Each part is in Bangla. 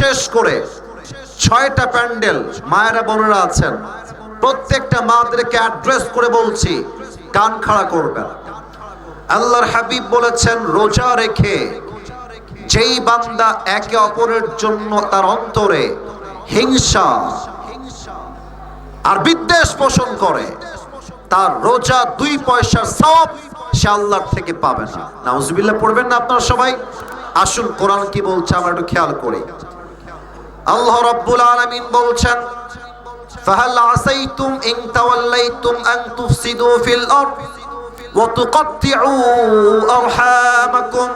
শেষ করে ছয়টা প্যান্ডেল মায়েরা বোনেরা আছেন। প্রত্যেকটা মাদেরকে অ্যাড্রেস করে বলছি, কান খাড়া করবেন। আল্লাহর হাবিব বলেছেন, রোজা রেখে যেই বান্দা একে অপরের জন্য তার অন্তরে হিংসা আর বিদ্বেষ পোষণ করে, তার রোজা দুই পয়সার সব সে আল্লাহর থেকে পাবে না। নাউজুবিল্লাহ, পড়বেন না আপনারা সবাই? আসুন কোরআন কি বলছে, আমরা একটু খেয়াল করি। আল্লাহ রাব্বুল আলামিন বলছেন ফাহাল আসাইতুম ইন তাওয়াল্লাইতুম আন তুফসিদু ফিল আরদ ওয়া তুকাত্তিউ আরহামাকুম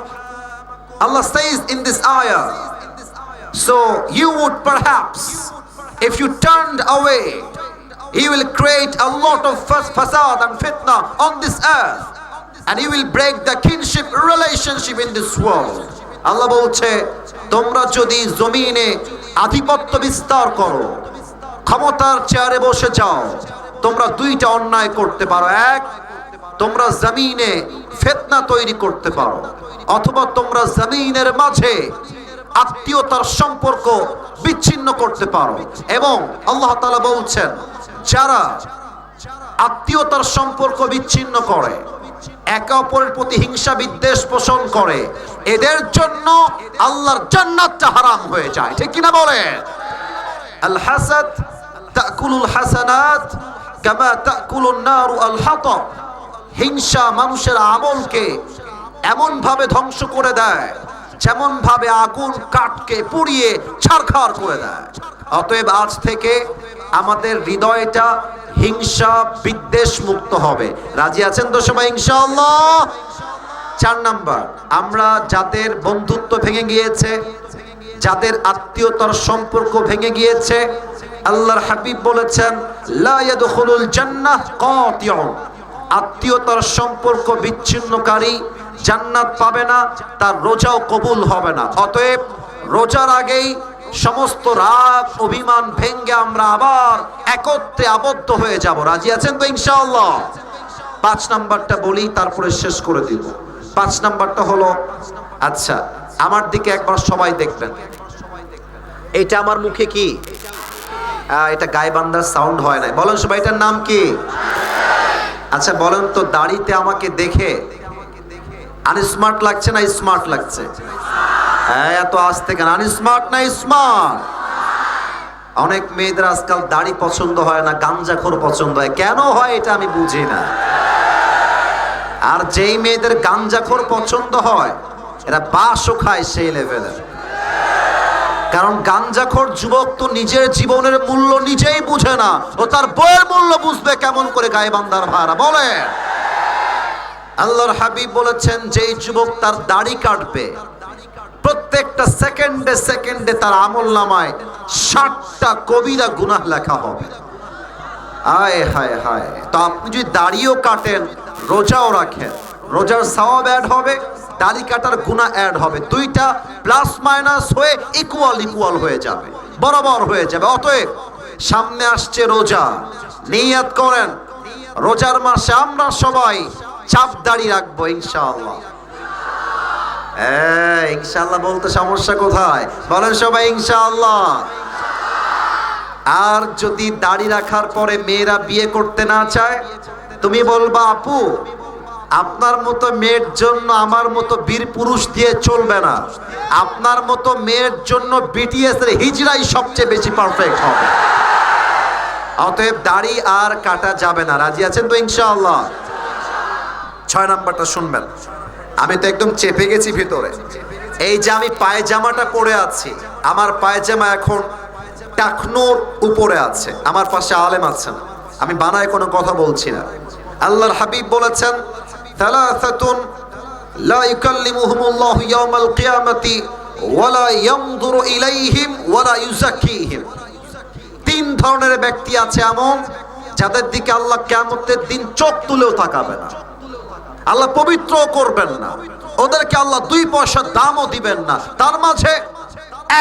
Allah says in this ayah so you would perhaps if you turned away he will create a lot of fasad and fitna on this earth and he will break the kinship relationship in this world আল্লাহ বলছে তোমরা যদি জমিনে আধিপত্য বিস্তার করো। ক্ষমতার চেয়ারে বসে যাও। তোমরা দুইটা অন্যায় করতে পারো। এক, তোমরা জমিনে ফেতনা তৈরি করতে পারো। অথবা তোমরা জমিনের মাঝে আত্মীয়তার সম্পর্ক বিচ্ছিন্ন করতে পারো। এবং আল্লাহ বলছেন, যারা আত্মীয়তার সম্পর্ক বিচ্ছিন্ন করে একে অপরের প্রতি হিংসা বিদ্বেষ পোষণ করে। এদের জন্য আল্লাহর জান্নাতটা হারাম হয়ে যায়। ঠিক কিনা বলে আল হাসাদ তাকুলুল হাসানাত কামা তাকুলুন নারু আল হাতব হিংসা মানুষের আমলকে এমন ভাবে ধ্বংস করে দেয় যেমন ভাবে আগুন কাঠকে পুড়িয়ে ছারখার করে দেয়। অতএব আজ থেকে আমাদের হৃদয়টা হিংসা বিদ্বেষ মুক্ত হবে। রাজি আছেন তো সবাই, ইনশাআল্লাহ? চার নাম্বার, আমরা যাদের বন্ধুত্ব ভেঙে গিয়েছে যাদের আত্মীয়তার সম্পর্ক ভেঙে গিয়েছে। আল্লাহর হাবিব বলেছেন আত্মীয়তার সম্পর্ক বিচ্ছিন্নকারী জান্নাত পাবে না, তার রোজাও কবুল হবে না। অতএব রোজার আগেই সমস্ত রাগ, অভিমান ভেঙ্গে আমরা আবার একত্রে আবদ্ধ হয়ে যাব। রাজি আছেন তো ইনশাআল্লাহ? পাঁচ নাম্বারটা বলি, তারপরে শেষ করে দিব। পাঁচ নাম্বারটা হলো আচ্ছা আমার দিকে একবার সবাই দেখবেন। এটা আমার মুখে কি? এটা গায়বান্দার সাউন্ড হয় না বলেন সবাই, এটার নাম কি? আচ্ছা বলেন তো, দাড়িতে আমাকে দেখে। আনস্মার্ট লাগছে না স্মার্ট লাগছে? হ্যাঁ এত আজ থেকে আনস্মার্ট না স্মার্ট অনেক মেয়েদের আজকাল দাড়ি পছন্দ হয় না, গাঞ্জাখোর পছন্দ হয়। কেন হয় এটা আমি বুঝি না। আর যেই মেয়েদের গাঞ্জাখোর পছন্দ হয়, এরা বাসও খায় সেই লেভেলের কারণ গাঞ্জাখোর যুবক তো নিজের জীবনের মূল্য নিজেই বুঝে না, ও তার বইয়ের মূল্য বুঝবে কেমন করে গায়ে বান্দার ভাড়া বলে আল্লাহর হাবিব বলেছেন, যেই যুবক তার দাড়ি কাটবে প্রত্যেকটা সেকেন্ডে সেকেন্ডে তার আমল নামায় ষাটটা কবিরা গুনাহ লেখা হবে। আয় হায় হায়। তো আপনি যদি দাড়িও কাটেন, রোজাও রাখেন, রোজার সওয়াব অ্যাড হবে, দাড়ি কাটার গুণা অ্যাড হবে। দুইটা প্লাস মাইনাস হয়ে ইকুয়াল ইকুয়াল হয়ে যাবে, বরাবর হয়ে যাবে। অতএব সামনে আসছে রোজা। নিয়াত করেন। রোজার মাসে আমরা সবাই চাপ দাড়ি রাখব ইনশাআল্লাহ। হ্যাঁ ইনশাআল্লাহ বলতে সমস্যা কোথায়? বলেন সবাই ইনশাআল্লাহ। আর যদি দাড়ি রাখার পরে মেয়েরা বিয়ে করতে না চায়, তুমি বলবা, আপু, আপনার মতো মেয়ের জন্য আমার মতো বীর পুরুষ দিয়ে চলবে না। আপনার মতো মেয়ের জন্য বিটিএস এর হিজড়াই সবচেয়ে বেশি পারফেক্ট হবে। অতএব দাড়ি আর কাটা যাবে না। রাজি আছেন তো ইনশাআল্লাহ? ছয় নাম্বারটা শুনবেন। আমি তো একদম চেপে গেছি ভিতরে। এই যে আমি পায়জামাটা পরে আছি, আমার পায়জামা এখন টাকনোর উপরে আছে, আমার পাশে আলেম আছেন আমি বানায় কোনো কথা বলছি না। আল্লাহর হাবিব বলেছেন থালাথাতুন লা ইউকাল্লিমুহুমুল্লাহু ইয়াওমাল কিয়ামাতি ওয়ালা ইয়ানজুরু ইলাইহিম ওয়ালা ইউযাক্কিহিম। তিন ধরনের ব্যক্তি আছে এমন, যাদের দিকে আল্লাহ কিয়ামতের দিন চোখ তুলেও তাকাবে না। আল্লাহ পবিত্র করবেন না। ওদেরকে আল্লাহ দুই পয়সার দামও দিবেন না। তার মাঝে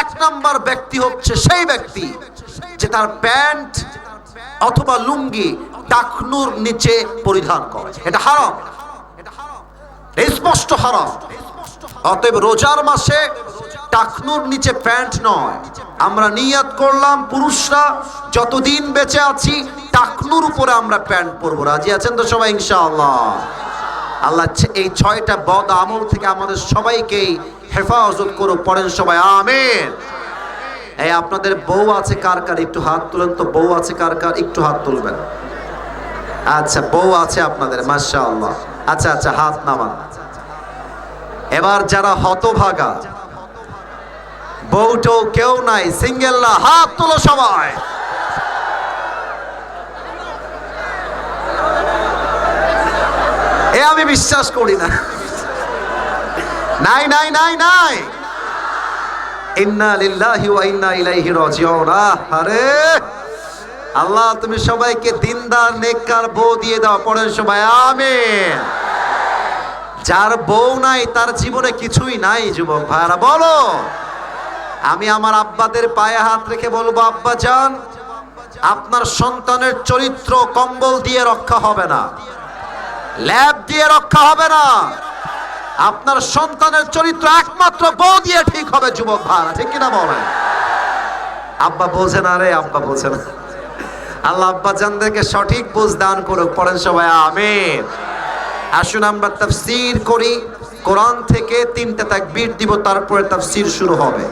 এক নাম্বার ব্যক্তি হচ্ছে সেই ব্যক্তি যে তার প্যান্ট অথবা লুঙ্গি টাকনুর নিচে পরিধান করে। এটা হারাম। স্পষ্ট হারাম। অতএব রোজার মাসে টাকনুর নিচে প্যান্ট নয়। আমরা নিয়াত করলাম, পুরুষরা যতদিন বেঁচে আছি, টাকনুর উপরে আমরা প্যান্ট পরবো। রাজি আছেন তো সবাই, ইনশাআল্লাহ? আল্লাহ এই ছয়টা বদ আমল থেকে আমাদের সবাইকেই হেফাজত করো পড়েন সবাই, আমেন। এই আপনাদের বউ আছে কার কার? একটু হাত তুলেন তো, বউ আছে কার কার? একটু হাত তুলবেন। আচ্ছা বউ আছে আপনাদের, মাশাআল্লাহ। আচ্ছা আচ্ছা হাত নামান। এবার যারা হতভাগা বউটো কেউ নাই, সিঙ্গেল না, হাত তোলো সবাই। আমি বিশ্বাস করি না। নাই নাই নাই নাই। ইন্না লিল্লাহি ওয়া আল্লাহ, তুমি সবাইকে দিনদার, নেককার বউ দিয়ে দাও। পড়েন সবাই, আমিন। যার বউ নাই, তার জীবনে কিছুই নাই, যুবক ভাইরা বলো। আমি আমার আব্বাদের পায়ে হাত রেখে বলব, আব্বা যান, আপনার সন্তানের চরিত্র কম্বল দিয়ে রক্ষা হবে না। ল্যাব দিয়ে রক্ষা হবে না। আপনার সন্তানের চরিত্র একমাত্র বউ দিয়ে ঠিক হবে, যুবক ভাইরা। ঠিক কিনা বলেন? আব্বা বোঝে না রে, আব্বা বোঝে না। আল্লাহ আব্বা জানদেরকে সঠিক বুঝ দান করুক, পড়েন সবাই, আমিন। আসুন আমরা তাফসীর করি। কোরআন থেকে তিনটা তাকবীর দিব, তারপরে তাফসীর শুরু হবে।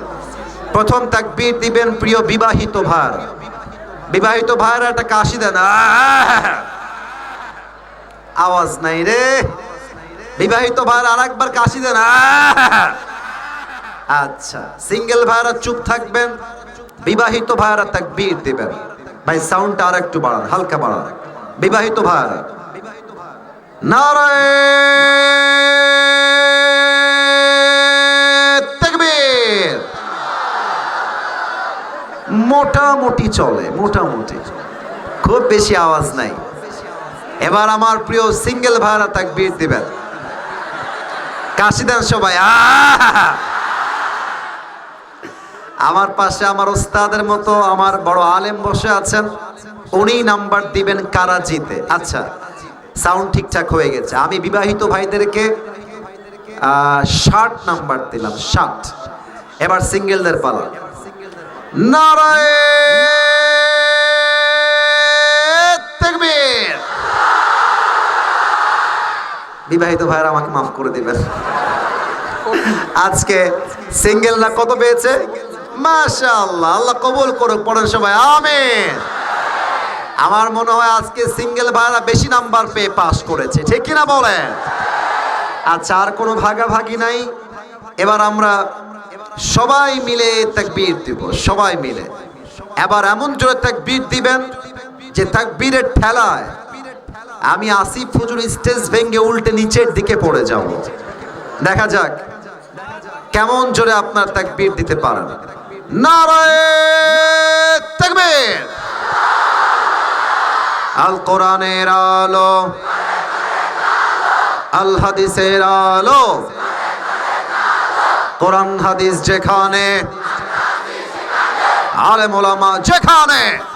প্রথম তাকবীর দিবেন প্রিয় বিবাহিত ভাই বিবাহিত ভাইরা একটা কাশি দেন, আহ! আওয়াজ নাই রে। বিবাহিত ভাইরা আরেকবার কাশি দেন! আচ্ছা সিঙ্গেল ভাইরা চুপ থাকবেন, বিবাহিত ভাইরা তাকবীর দিবেন। ভাই সাউন্ডটা আর একটু বাড়ান, হালকা বাড়ান। বিবাহিত ভাইরা নারায় তাকবীর। মোটামুটি চলে, মোটামুটি। খুব বেশি আওয়াজ নাই। এবার আমার প্রিয় সিঙ্গেল ভাইরা তাকবীর দিবেন। কাশি দেন সবাই। আমার পাশে আমার ওস্তাদের মতো আমার বড় আলেম বসে আছেন। উনি নাম্বার দিবেন কারা জিতে। আচ্ছা সাউন্ড ঠিকঠাক হয়ে গেছে। আমি বিবাহিত ভাইদেরকে ষাট নাম্বার দিলাম, ষাট। এবার সিঙ্গেলদের পালা। নারায় বিবাহিত ভাইরা আমাকে মাফ করে দিবেন। আজকে সিঙ্গেলরা কত পেয়েছে? মাশাআল্লাহ, আল্লাহ কবুল করুক পড়েন সবাই আমিন। আমার মনে হয় আজকে সিঙ্গেল ভাইরা বেশি নাম্বার পেয়ে পাস করেছে, ঠিক কিনা বলেন? আচ্ছা আর কোনো ভাগাভাগি নাই। এবার আমরা সবাই মিলে তাকবীর দিব, সবাই মিলে। এবার এমন জোরে তাকবীর দিবেন যে তাকবীরের ঠেলায় আমি আসিফ হুজুর স্টেজ ভেঙে উল্টে নিচের দিকে পড়ে যাব। দেখা যাক কেমন জোরে আপনার তাকবীর দিতে পারেন। নারায়ে তাকবীর। আল কোরআনের আলো। আল হাদিসের আলো। কোরআন হাদিস যেখানে। আলেম ওলামা যেখানে।